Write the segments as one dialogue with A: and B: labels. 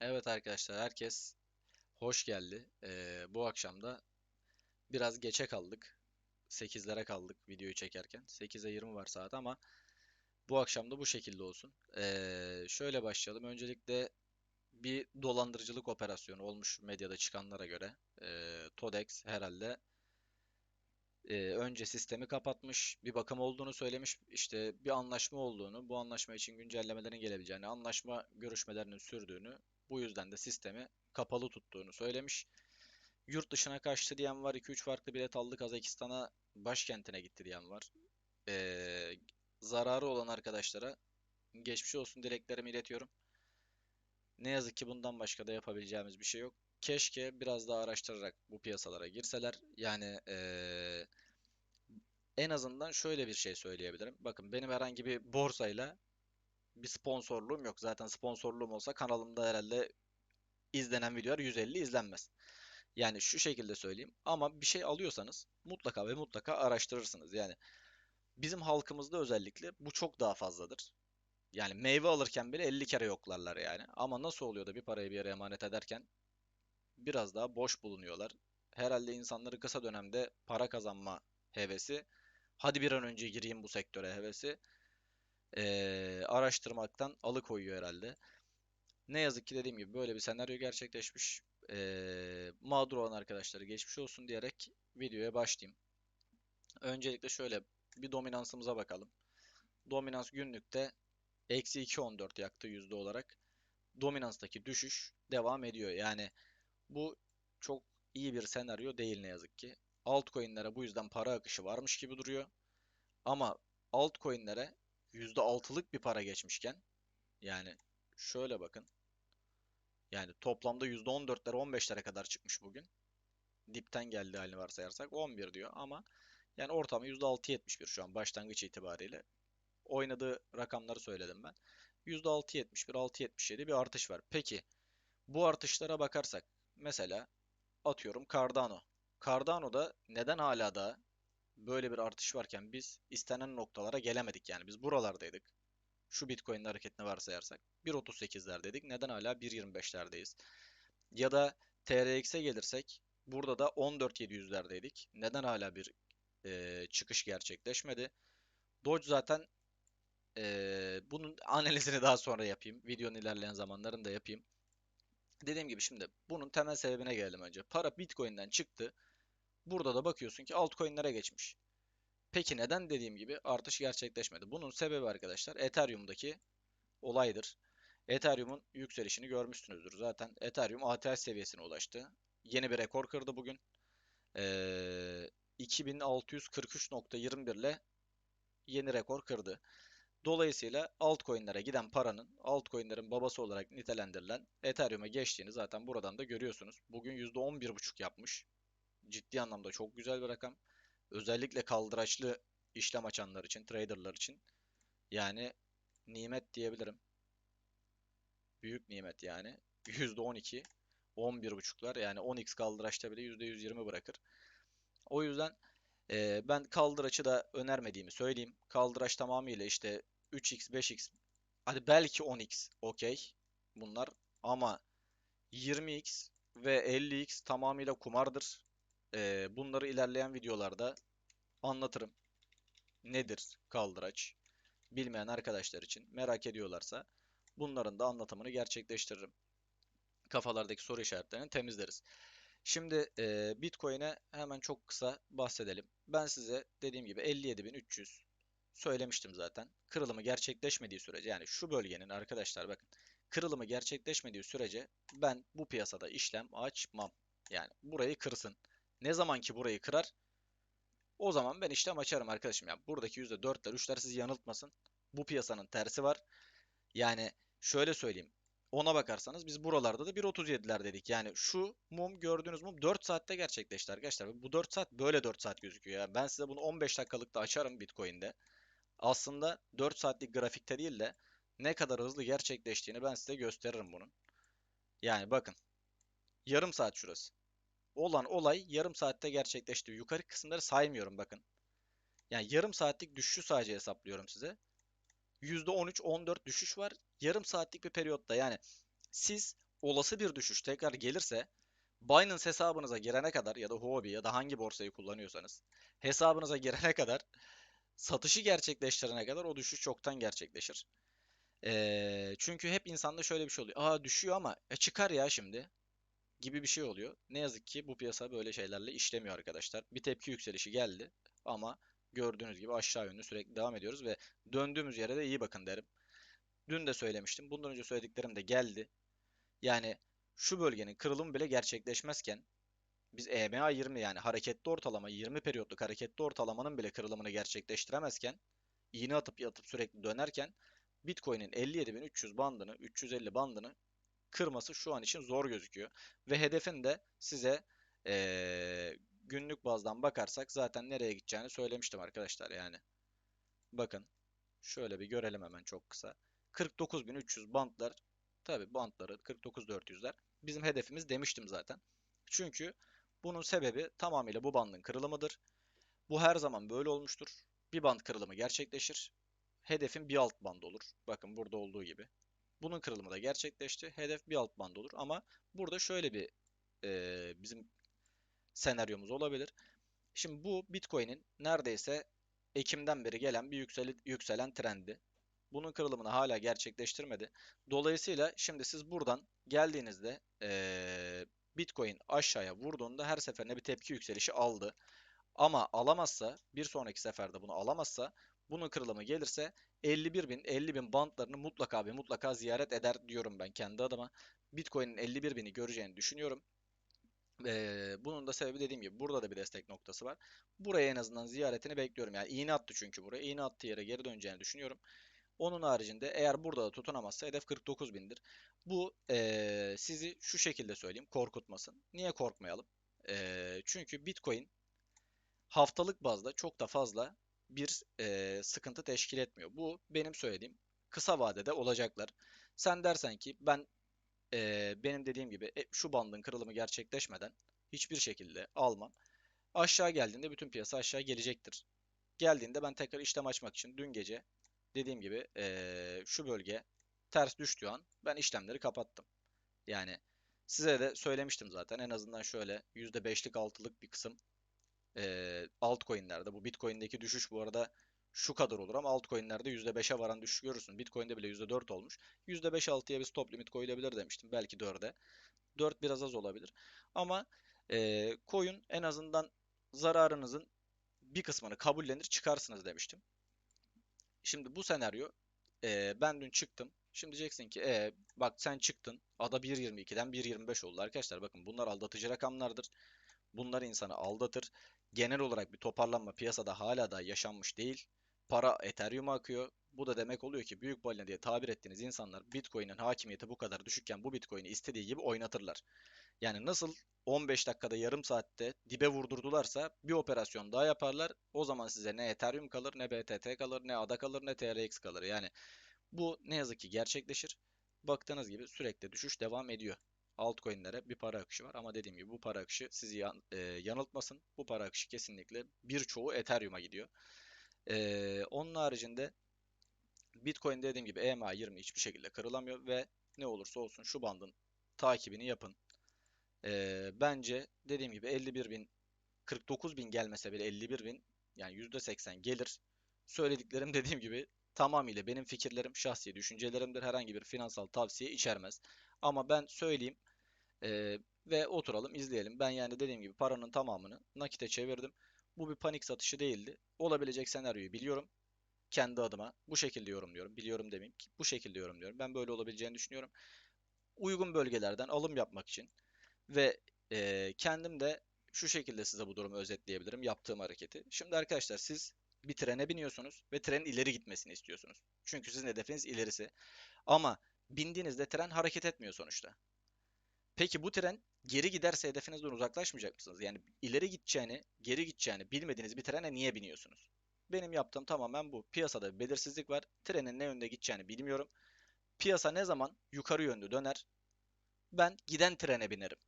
A: Evet arkadaşlar herkes hoş geldi. Ee, bu akşam da biraz geçe kaldık. 8'lere kaldık videoyu çekerken. 8'e 20 var saat ama bu akşam da bu şekilde olsun. Ee, şöyle başlayalım. Öncelikle bir dolandırıcılık operasyonu olmuş medyada çıkanlara göre. Ee, Todex herhalde e, önce sistemi kapatmış, bir bakım olduğunu söylemiş, işte bir anlaşma olduğunu, bu anlaşma için güncellemelerin gelebileceğini, anlaşma görüşmelerinin sürdüğünü, bu yüzden de sistemi kapalı tuttuğunu söylemiş. Yurt dışına kaçtı diyen var, 2-3 farklı bilet aldı Kazakistan'a, başkentine gitti diyen var. Ee, zararı olan arkadaşlara geçmiş olsun dileklerimi iletiyorum. Ne yazık ki bundan başka da yapabileceğimiz bir şey yok. Keşke biraz daha araştırarak bu piyasalara girseler. Yani eee, en azından şöyle bir şey söyleyebilirim. Bakın benim herhangi bir borsayla bir sponsorluğum yok. Zaten sponsorluğum olsa kanalımda herhalde izlenen videolar 150 izlenmez. Yani şu şekilde söyleyeyim. Ama bir şey alıyorsanız mutlaka ve mutlaka araştırırsınız. Yani bizim halkımızda özellikle bu çok daha fazladır. Yani meyve alırken bile 50 kere yoklarlar yani. Ama nasıl oluyor da bir parayı bir yere emanet ederken biraz daha boş bulunuyorlar. Herhalde insanları kısa dönemde para kazanma hevesi, hadi bir an önce gireyim bu sektöre hevesi eee, araştırmaktan alıkoyuyor herhalde. Ne yazık ki dediğim gibi böyle bir senaryo gerçekleşmiş. Eee mağdur olan arkadaşları geçmiş olsun diyerek videoya başlayayım. Öncelikle şöyle bir dominansımıza bakalım. Dominans günlükte eksi 2.14 yaktı yüzde olarak. Dominanstaki düşüş devam ediyor. Yani bu çok iyi bir senaryo değil ne yazık ki. Altcoin'lere bu yüzden para akışı varmış gibi duruyor. Ama altcoin'lere %6'lık bir para geçmişken yani şöyle bakın. Yani toplamda %14'lere 15'lere kadar çıkmış bugün. Dipten geldiği halini varsayarsak 11 diyor ama yani ortamı %6.71 şu an başlangıç itibariyle. Oynadığı rakamları söyledim ben. %6.71, 6.77 bir artış var. Peki bu artışlara bakarsak mesela atıyorum Cardano. Cardano'da neden hala da böyle bir artış varken biz istenen noktalara gelemedik yani biz buralardaydık. Şu Bitcoin'in hareketini varsayarsak 1.38'lerdeydik. Neden hala 1.25'lerdeyiz? Ya da TRX'e gelirsek burada da 14.700'lerdeydik. Neden hala bir e, çıkış gerçekleşmedi? Doge zaten e, bunun analizini daha sonra yapayım. Videonun ilerleyen zamanlarında yapayım. Dediğim gibi şimdi bunun temel sebebine gelelim önce. Para Bitcoin'den çıktı. Burada da bakıyorsun ki altcoin'lere geçmiş. Peki neden dediğim gibi artış gerçekleşmedi? Bunun sebebi arkadaşlar Ethereum'daki olaydır. Ethereum'un yükselişini görmüşsünüzdür. Zaten Ethereum ATH seviyesine ulaştı. Yeni bir rekor kırdı bugün. Ee, 2643.21 ile yeni rekor kırdı. Dolayısıyla altcoin'lere giden paranın altcoin'lerin babası olarak nitelendirilen Ethereum'a geçtiğini zaten buradan da görüyorsunuz. Bugün %11.5 yapmış. Ciddi anlamda çok güzel bir rakam. Özellikle kaldıraçlı işlem açanlar için, traderlar için yani nimet diyebilirim. Büyük nimet yani. %12, 11.5'lar yani 10x kaldıraçta bile %120 bırakır. O yüzden e, ben kaldıraçı da önermediğimi söyleyeyim. Kaldıraç tamamıyla işte 3x, 5x, hadi belki 10x okey bunlar ama 20x ve 50x tamamıyla kumardır. E, bunları ilerleyen videolarda anlatırım. Nedir kaldıraç? Bilmeyen arkadaşlar için merak ediyorlarsa bunların da anlatımını gerçekleştiririm. Kafalardaki soru işaretlerini temizleriz. Şimdi e, Bitcoin'e hemen çok kısa bahsedelim. Ben size dediğim gibi 57.300 söylemiştim zaten. Kırılımı gerçekleşmediği sürece yani şu bölgenin arkadaşlar bakın kırılımı gerçekleşmediği sürece ben bu piyasada işlem açmam. Yani burayı kırsın. Ne zaman ki burayı kırar o zaman ben işlem açarım arkadaşım. Yani buradaki %4'ler 3'ler sizi yanıltmasın. Bu piyasanın tersi var. Yani şöyle söyleyeyim. Ona bakarsanız biz buralarda da 1.37'ler dedik. Yani şu mum gördüğünüz mum 4 saatte gerçekleşti arkadaşlar. Bu 4 saat böyle 4 saat gözüküyor. Yani ben size bunu 15 dakikalıkta açarım Bitcoin'de. Aslında 4 saatlik grafikte değil de ne kadar hızlı gerçekleştiğini ben size gösteririm bunun. Yani bakın. Yarım saat şurası. Olan olay yarım saatte gerçekleşti. Yukarı kısımları saymıyorum bakın. Yani yarım saatlik düşüşü sadece hesaplıyorum size. %13-14 düşüş var. Yarım saatlik bir periyotta yani siz olası bir düşüş tekrar gelirse Binance hesabınıza girene kadar ya da Huobi ya da hangi borsayı kullanıyorsanız hesabınıza girene kadar satışı gerçekleştirene kadar o düşüş çoktan gerçekleşir. Ee, çünkü hep insanda şöyle bir şey oluyor. Aa düşüyor ama e, çıkar ya şimdi gibi bir şey oluyor. Ne yazık ki bu piyasa böyle şeylerle işlemiyor arkadaşlar. Bir tepki yükselişi geldi ama gördüğünüz gibi aşağı yönlü sürekli devam ediyoruz ve döndüğümüz yere de iyi bakın derim. Dün de söylemiştim. Bundan önce söylediklerim de geldi. Yani şu bölgenin kırılımı bile gerçekleşmezken biz EMA 20 yani hareketli ortalama 20 periyotluk hareketli ortalamanın bile kırılımını gerçekleştiremezken iğne atıp yatıp sürekli dönerken Bitcoin'in 57.300 bandını 350 bandını kırması şu an için zor gözüküyor. Ve hedefin de size eee, günlük bazdan bakarsak zaten nereye gideceğini söylemiştim arkadaşlar yani. Bakın şöyle bir görelim hemen çok kısa. 49.300 bantlar tabi bantları 49.400'ler bizim hedefimiz demiştim zaten. Çünkü bunun sebebi tamamıyla bu bandın kırılımıdır. Bu her zaman böyle olmuştur. Bir band kırılımı gerçekleşir. Hedefin bir alt band olur. Bakın burada olduğu gibi. Bunun kırılımı da gerçekleşti. Hedef bir alt band olur. Ama burada şöyle bir e, bizim senaryomuz olabilir. Şimdi bu Bitcoin'in neredeyse Ekim'den beri gelen bir yükseli, yükselen trendi. Bunun kırılımını hala gerçekleştirmedi. Dolayısıyla şimdi siz buradan geldiğinizde e, Bitcoin aşağıya vurduğunda her seferinde bir tepki yükselişi aldı. Ama alamazsa bir sonraki seferde bunu alamazsa bunun kırılımı gelirse 51 bin 50 bin bantlarını mutlaka ve mutlaka ziyaret eder diyorum ben kendi adıma. Bitcoin'in 51 bini göreceğini düşünüyorum. Ee, bunun da sebebi dediğim gibi burada da bir destek noktası var. Buraya en azından ziyaretini bekliyorum. Yani iğne attı çünkü buraya. İğne attığı yere geri döneceğini düşünüyorum. Onun haricinde eğer burada da tutunamazsa hedef 49 bindir. Bu ee, sizi şu şekilde söyleyeyim korkutmasın. Niye korkmayalım? Ee, çünkü Bitcoin haftalık bazda çok da fazla bir e, sıkıntı teşkil etmiyor. Bu benim söylediğim kısa vadede olacaklar. Sen dersen ki ben e, benim dediğim gibi e, şu bandın kırılımı gerçekleşmeden hiçbir şekilde almam. Aşağı geldiğinde bütün piyasa aşağı gelecektir. Geldiğinde ben tekrar işlem açmak için dün gece dediğim gibi e, şu bölge ters düştüğü an ben işlemleri kapattım. Yani size de söylemiştim zaten en azından şöyle %5'lik 6'lık bir kısım e, altcoin'lerde bu Bitcoin'deki düşüş bu arada şu kadar olur ama altcoin'lerde %5'e varan düşüş görürsün. Bitcoin'de bile %4 olmuş. %5-6'ya bir stop limit koyulabilir demiştim. Belki 4'e. 4 biraz az olabilir. Ama e, koyun en azından zararınızın bir kısmını kabullenir çıkarsınız demiştim. Şimdi bu senaryo e, ben dün çıktım. Şimdi diyeceksin ki e, bak sen çıktın. Ada 1.22'den 1.25 oldu arkadaşlar. Bakın bunlar aldatıcı rakamlardır. Bunlar insanı aldatır. Genel olarak bir toparlanma piyasada hala da yaşanmış değil. Para Ethereum'a akıyor. Bu da demek oluyor ki büyük balina diye tabir ettiğiniz insanlar Bitcoin'in hakimiyeti bu kadar düşükken bu Bitcoin'i istediği gibi oynatırlar. Yani nasıl 15 dakikada yarım saatte dibe vurdurdularsa bir operasyon daha yaparlar. O zaman size ne Ethereum kalır ne BTT kalır ne ADA kalır ne TRX kalır. Yani bu ne yazık ki gerçekleşir. Baktığınız gibi sürekli düşüş devam ediyor altcoin'lere bir para akışı var ama dediğim gibi bu para akışı sizi yan, e, yanıltmasın. Bu para akışı kesinlikle birçoğu Ethereum'a gidiyor. E, onun haricinde Bitcoin dediğim gibi EMA 20 hiçbir şekilde kırılamıyor ve ne olursa olsun şu bandın takibini yapın. E, bence dediğim gibi 51 bin 49 bin gelmese bile 51 bin yani %80 gelir. Söylediklerim dediğim gibi tamamıyla benim fikirlerim, şahsi düşüncelerimdir. Herhangi bir finansal tavsiye içermez. Ama ben söyleyeyim ee, ve oturalım izleyelim. Ben yani dediğim gibi paranın tamamını nakite çevirdim. Bu bir panik satışı değildi. Olabilecek senaryoyu biliyorum. Kendi adıma bu şekilde yorumluyorum. Biliyorum demeyeyim ki bu şekilde yorumluyorum. Ben böyle olabileceğini düşünüyorum. Uygun bölgelerden alım yapmak için ve e, kendim de şu şekilde size bu durumu özetleyebilirim yaptığım hareketi. Şimdi arkadaşlar siz bir trene biniyorsunuz ve trenin ileri gitmesini istiyorsunuz. Çünkü sizin hedefiniz ilerisi. Ama bindiğinizde tren hareket etmiyor sonuçta. Peki bu tren geri giderse hedefinizden uzaklaşmayacak mısınız? Yani ileri gideceğini, geri gideceğini bilmediğiniz bir trene niye biniyorsunuz? Benim yaptığım tamamen bu. Piyasada bir belirsizlik var. Trenin ne yönde gideceğini bilmiyorum. Piyasa ne zaman yukarı yönlü döner? Ben giden trene binerim.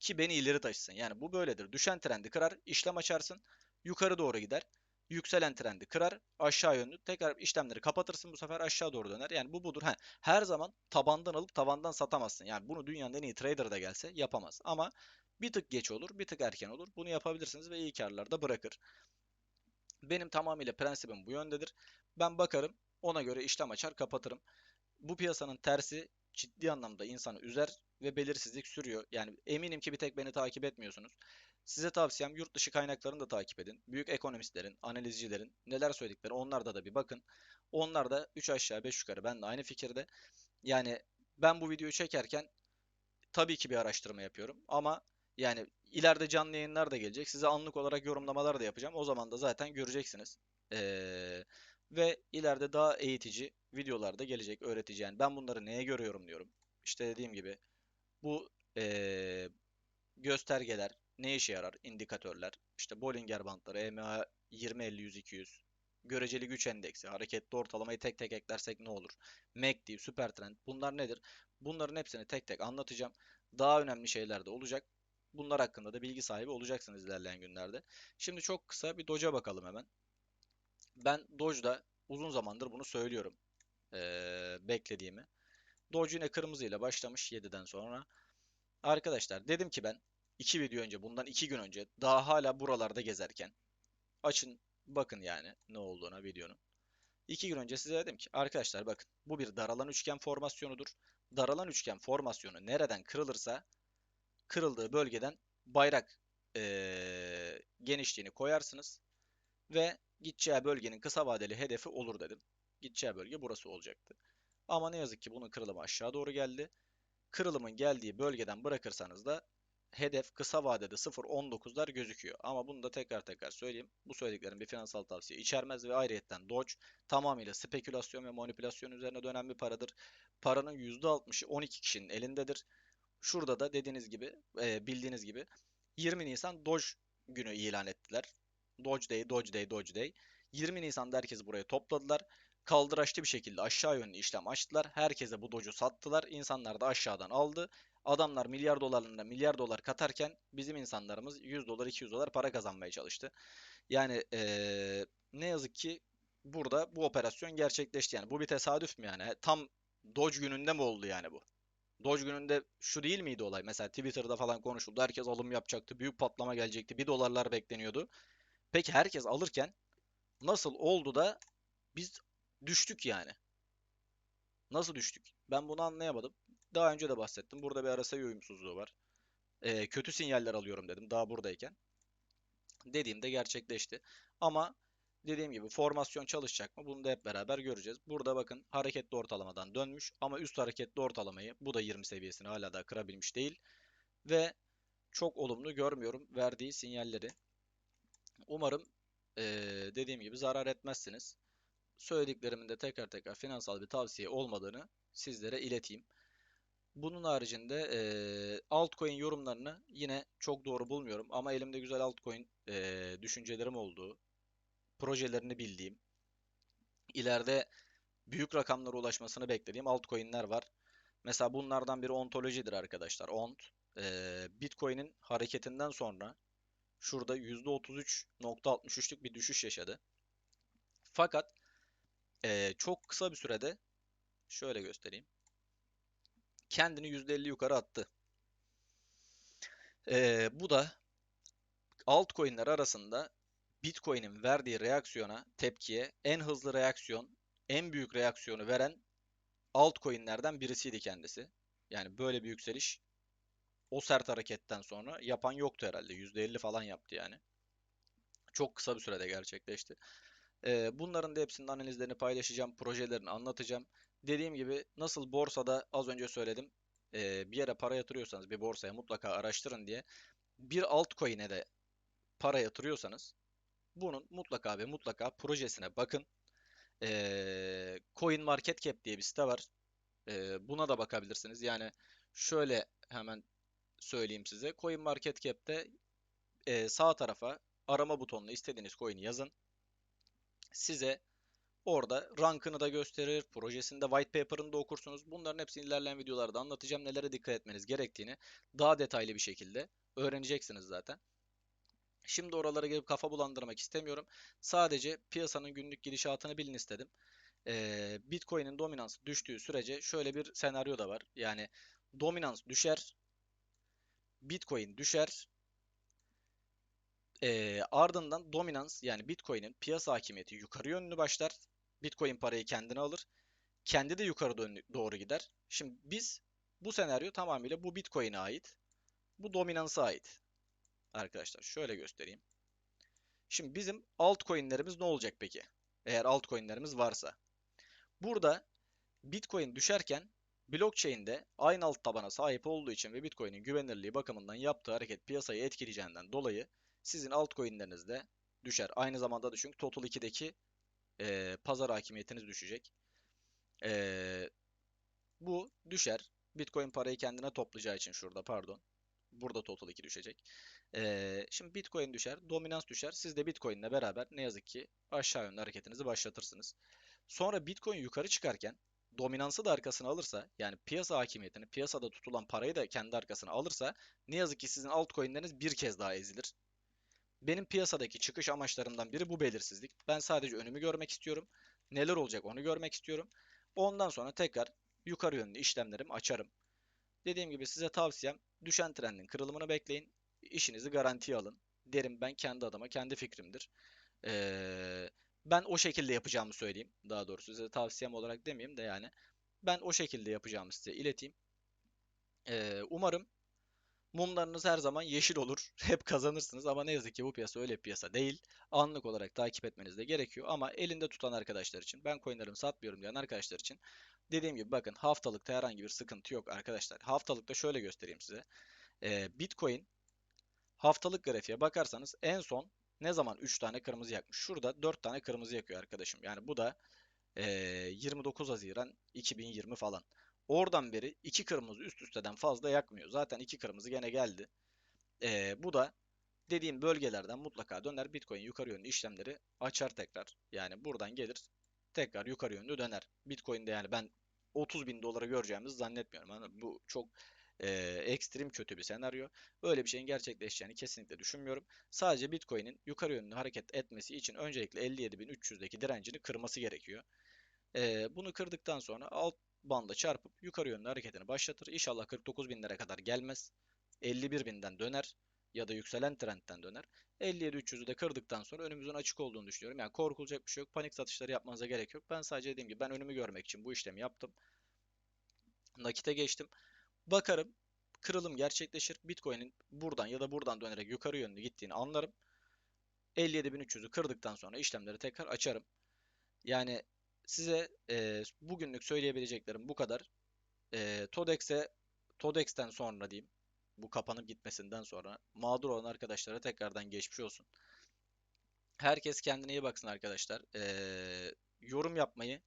A: Ki beni ileri taşısın. Yani bu böyledir. Düşen trendi kırar, işlem açarsın. Yukarı doğru gider. Yükselen trendi kırar. Aşağı yönlü tekrar işlemleri kapatırsın bu sefer aşağı doğru döner. Yani bu budur. He, her zaman tabandan alıp tabandan satamazsın. Yani bunu dünyanın en iyi trader da gelse yapamaz. Ama bir tık geç olur, bir tık erken olur. Bunu yapabilirsiniz ve iyi karlar da bırakır. Benim tamamıyla prensibim bu yöndedir. Ben bakarım, ona göre işlem açar, kapatırım. Bu piyasanın tersi ciddi anlamda insanı üzer ve belirsizlik sürüyor. Yani eminim ki bir tek beni takip etmiyorsunuz. Size tavsiyem yurt dışı kaynaklarını da takip edin. Büyük ekonomistlerin, analizcilerin neler söyledikleri onlarda da bir bakın. Onlar da 3 aşağı 5 yukarı ben de aynı fikirde. Yani ben bu videoyu çekerken tabii ki bir araştırma yapıyorum ama yani ileride canlı yayınlar da gelecek. Size anlık olarak yorumlamalar da yapacağım. O zaman da zaten göreceksiniz. Ee, ve ileride daha eğitici videolar da gelecek, öğretici. Yani ben bunları neye göre yorumluyorum? İşte dediğim gibi bu ee, göstergeler ne işe yarar? İndikatörler, işte Bollinger Bandları, EMA 20, 50, 100, 200, göreceli güç endeksi, hareketli ortalamayı tek tek eklersek ne olur? MACD, Supertrend bunlar nedir? Bunların hepsini tek tek anlatacağım. Daha önemli şeyler de olacak. Bunlar hakkında da bilgi sahibi olacaksınız ilerleyen günlerde. Şimdi çok kısa bir Doge'a bakalım hemen. Ben Doge'da uzun zamandır bunu söylüyorum. Ee, beklediğimi. Doge yine kırmızıyla başlamış 7'den sonra. Arkadaşlar dedim ki ben 2 video önce bundan 2 gün önce daha hala buralarda gezerken açın bakın yani ne olduğuna videonun. 2 gün önce size dedim ki arkadaşlar bakın bu bir daralan üçgen formasyonudur. Daralan üçgen formasyonu nereden kırılırsa kırıldığı bölgeden bayrak ee, genişliğini koyarsınız ve gideceği bölgenin kısa vadeli hedefi olur dedim. Gideceği bölge burası olacaktı. Ama ne yazık ki bunun kırılımı aşağı doğru geldi. Kırılımın geldiği bölgeden bırakırsanız da hedef kısa vadede 0.19'lar gözüküyor. Ama bunu da tekrar tekrar söyleyeyim. Bu söylediklerim bir finansal tavsiye içermez ve ayrıyetten Doge tamamıyla spekülasyon ve manipülasyon üzerine dönen bir paradır. Paranın %60'ı 12 kişinin elindedir. Şurada da dediğiniz gibi, e, bildiğiniz gibi 20 Nisan Doge günü ilan ettiler. Doge Day, Doge Day, Doge Day. 20 Nisan'da herkes buraya topladılar. Kaldıraçlı bir şekilde aşağı yönlü işlem açtılar. Herkese bu Doge'u sattılar. İnsanlar da aşağıdan aldı. Adamlar milyar dolarlarında milyar dolar katarken bizim insanlarımız 100 dolar 200 dolar para kazanmaya çalıştı. Yani ee, ne yazık ki burada bu operasyon gerçekleşti. Yani bu bir tesadüf mü yani? Tam Doge gününde mi oldu yani bu? Doge gününde şu değil miydi olay? Mesela Twitter'da falan konuşuldu. Herkes alım yapacaktı. Büyük patlama gelecekti. 1 dolarlar bekleniyordu. Peki herkes alırken nasıl oldu da biz düştük yani? Nasıl düştük? Ben bunu anlayamadım. Daha önce de bahsettim. Burada bir RSI uyumsuzluğu var. Ee, kötü sinyaller alıyorum dedim daha buradayken. Dediğimde gerçekleşti. Ama dediğim gibi formasyon çalışacak mı? Bunu da hep beraber göreceğiz. Burada bakın hareketli ortalamadan dönmüş ama üst hareketli ortalamayı bu da 20 seviyesini hala da kırabilmiş değil. Ve çok olumlu görmüyorum verdiği sinyalleri. Umarım ee, dediğim gibi zarar etmezsiniz. Söylediklerimin de tekrar tekrar finansal bir tavsiye olmadığını sizlere ileteyim. Bunun haricinde e, altcoin yorumlarını yine çok doğru bulmuyorum ama elimde güzel altcoin e, düşüncelerim olduğu, projelerini bildiğim, ileride büyük rakamlara ulaşmasını beklediğim altcoin'ler var. Mesela bunlardan biri ontolojidir arkadaşlar. Ont, e, Bitcoin'in hareketinden sonra şurada %33.63'lük bir düşüş yaşadı. Fakat e, çok kısa bir sürede şöyle göstereyim kendini %50 yukarı attı. Ee, bu da altcoin'ler arasında Bitcoin'in verdiği reaksiyona, tepkiye en hızlı reaksiyon, en büyük reaksiyonu veren altcoin'lerden birisiydi kendisi. Yani böyle bir yükseliş o sert hareketten sonra yapan yoktu herhalde. %50 falan yaptı yani. Çok kısa bir sürede gerçekleşti. Ee, bunların da hepsinin analizlerini paylaşacağım, projelerini anlatacağım. Dediğim gibi nasıl borsada az önce söyledim e, bir yere para yatırıyorsanız bir borsaya mutlaka araştırın diye bir altcoin'e de para yatırıyorsanız bunun mutlaka ve mutlaka projesine bakın. E, Coin Market Cap diye bir site var. E, buna da bakabilirsiniz. Yani şöyle hemen söyleyeyim size. Coin Market Cap'te e, sağ tarafa arama butonuna istediğiniz coin'i yazın. Size Orada rankını da gösterir, projesinde white paper'ını da okursunuz. Bunların hepsini ilerleyen videolarda anlatacağım. Nelere dikkat etmeniz gerektiğini daha detaylı bir şekilde öğreneceksiniz zaten. Şimdi oralara gelip kafa bulandırmak istemiyorum. Sadece piyasanın günlük gidişatını bilin istedim. Ee, Bitcoin'in dominansı düştüğü sürece şöyle bir senaryo da var. Yani dominans düşer, Bitcoin düşer, ee, ardından dominans yani Bitcoin'in piyasa hakimiyeti yukarı yönlü başlar. Bitcoin parayı kendine alır. Kendi de yukarı doğru gider. Şimdi biz bu senaryo tamamıyla bu Bitcoin'e ait. Bu dominansa ait. Arkadaşlar şöyle göstereyim. Şimdi bizim altcoin'lerimiz ne olacak peki? Eğer altcoin'lerimiz varsa. Burada Bitcoin düşerken blockchain'de aynı alt tabana sahip olduğu için ve Bitcoin'in güvenilirliği bakımından yaptığı hareket piyasayı etkileyeceğinden dolayı sizin altcoin'leriniz de düşer. Aynı zamanda da çünkü Total 2'deki e, pazar hakimiyetiniz düşecek. E, bu düşer. Bitcoin parayı kendine toplayacağı için şurada pardon. Burada Total 2 düşecek. E, şimdi Bitcoin düşer, dominans düşer. Siz de Bitcoin ile beraber ne yazık ki aşağı yönlü hareketinizi başlatırsınız. Sonra Bitcoin yukarı çıkarken dominansı da arkasına alırsa yani piyasa hakimiyetini, piyasada tutulan parayı da kendi arkasına alırsa ne yazık ki sizin altcoin'leriniz bir kez daha ezilir. Benim piyasadaki çıkış amaçlarımdan biri bu belirsizlik. Ben sadece önümü görmek istiyorum. Neler olacak onu görmek istiyorum. Ondan sonra tekrar yukarı yönlü işlemlerimi açarım. Dediğim gibi size tavsiyem düşen trendin kırılımını bekleyin. İşinizi garantiye alın. Derim ben kendi adıma, kendi fikrimdir. Ee, ben o şekilde yapacağımı söyleyeyim. Daha doğrusu size tavsiyem olarak demeyeyim de yani. Ben o şekilde yapacağımı size ileteyim. Ee, umarım Mumlarınız her zaman yeşil olur. Hep kazanırsınız ama ne yazık ki bu piyasa öyle piyasa değil. Anlık olarak takip etmeniz de gerekiyor ama elinde tutan arkadaşlar için, ben coinlerimi satmıyorum diyen arkadaşlar için dediğim gibi bakın haftalıkta herhangi bir sıkıntı yok arkadaşlar. Haftalıkta şöyle göstereyim size. Ee, Bitcoin haftalık grafiğe bakarsanız en son ne zaman 3 tane kırmızı yakmış? Şurada 4 tane kırmızı yakıyor arkadaşım. Yani bu da e, 29 Haziran 2020 falan. Oradan beri iki kırmızı üst üsteden fazla yakmıyor. Zaten iki kırmızı gene geldi. Ee, bu da dediğim bölgelerden mutlaka döner. Bitcoin yukarı yönlü işlemleri açar tekrar. Yani buradan gelir tekrar yukarı yönlü döner. Bitcoin'de yani ben 30 bin dolara göreceğimizi zannetmiyorum. Yani bu çok e, ekstrem kötü bir senaryo. Öyle bir şeyin gerçekleşeceğini kesinlikle düşünmüyorum. Sadece Bitcoin'in yukarı yönlü hareket etmesi için öncelikle 57.300'deki direncini kırması gerekiyor. E, bunu kırdıktan sonra alt banda çarpıp yukarı yönlü hareketini başlatır. İnşallah 49 binlere kadar gelmez. 51 binden döner ya da yükselen trendten döner. 57-300'ü de kırdıktan sonra önümüzün açık olduğunu düşünüyorum. Yani korkulacak bir şey yok. Panik satışları yapmanıza gerek yok. Ben sadece dediğim gibi ben önümü görmek için bu işlemi yaptım. Nakite geçtim. Bakarım kırılım gerçekleşir. Bitcoin'in buradan ya da buradan dönerek yukarı yönlü gittiğini anlarım. 57.300'ü kırdıktan sonra işlemleri tekrar açarım. Yani size e, bugünlük söyleyebileceklerim bu kadar. E, Todex'e Todex'ten sonra diyeyim bu kapanıp gitmesinden sonra mağdur olan arkadaşlara tekrardan geçmiş olsun. Herkes kendine iyi baksın arkadaşlar. E, yorum yapmayı,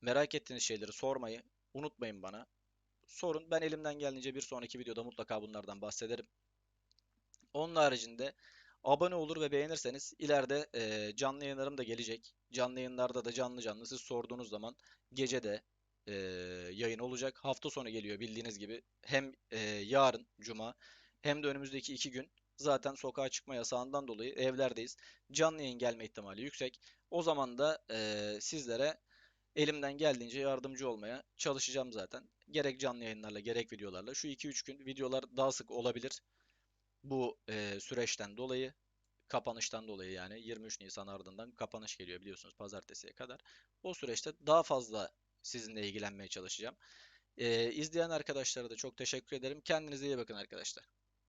A: merak ettiğiniz şeyleri sormayı unutmayın bana. Sorun. Ben elimden geldiğince bir sonraki videoda mutlaka bunlardan bahsederim. Onun haricinde Abone olur ve beğenirseniz ileride e, canlı yayınlarım da gelecek. Canlı yayınlarda da canlı canlı siz sorduğunuz zaman gece de e, yayın olacak. Hafta sonu geliyor bildiğiniz gibi. Hem e, yarın cuma hem de önümüzdeki iki gün zaten sokağa çıkma yasağından dolayı evlerdeyiz. Canlı yayın gelme ihtimali yüksek. O zaman da e, sizlere elimden geldiğince yardımcı olmaya çalışacağım zaten. Gerek canlı yayınlarla gerek videolarla. Şu 2-3 gün videolar daha sık olabilir bu e, süreçten dolayı kapanıştan dolayı yani 23 Nisan ardından kapanış geliyor biliyorsunuz pazartesiye kadar. O süreçte daha fazla sizinle ilgilenmeye çalışacağım. E, izleyen arkadaşlara da çok teşekkür ederim. Kendinize iyi bakın arkadaşlar.